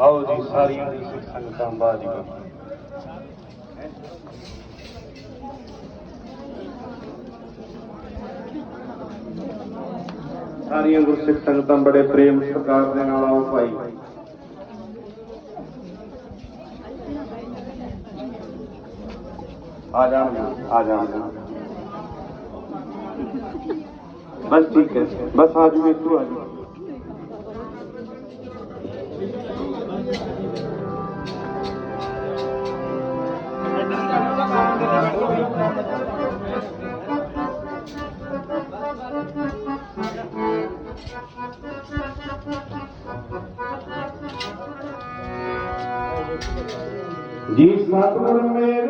ਆਓ ਜੀ, ਸਾਰੀਆਂ ਦੀ ਸਿੱਖ ਸੰਗਤਾਂ ਬਾਜੀ ਸਾਰੀਆਂ ਗੁਰਸਿੱਖ ਸੰਗਤਾਂ ਬੜੇ ਪ੍ਰੇਮ ਸਤਿਕਾਰ ਦੇ ਨਾਲ ਆਓ ਭਾਈ। ਆ ਜਾਣ ਆ ਜਾਣ बस ठीक है बस आज में तू आज जी सतगुरु मेरे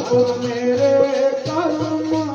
मेरे कर्म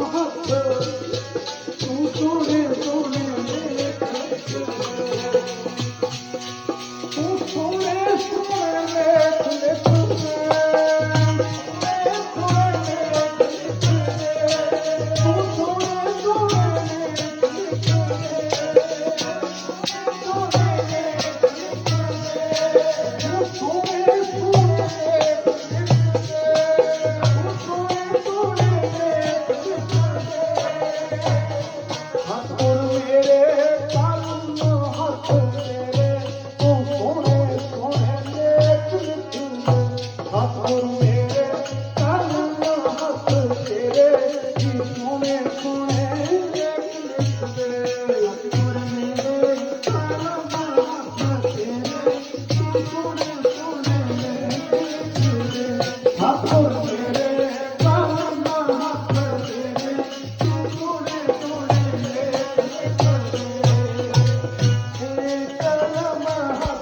Give on, a moment, corner.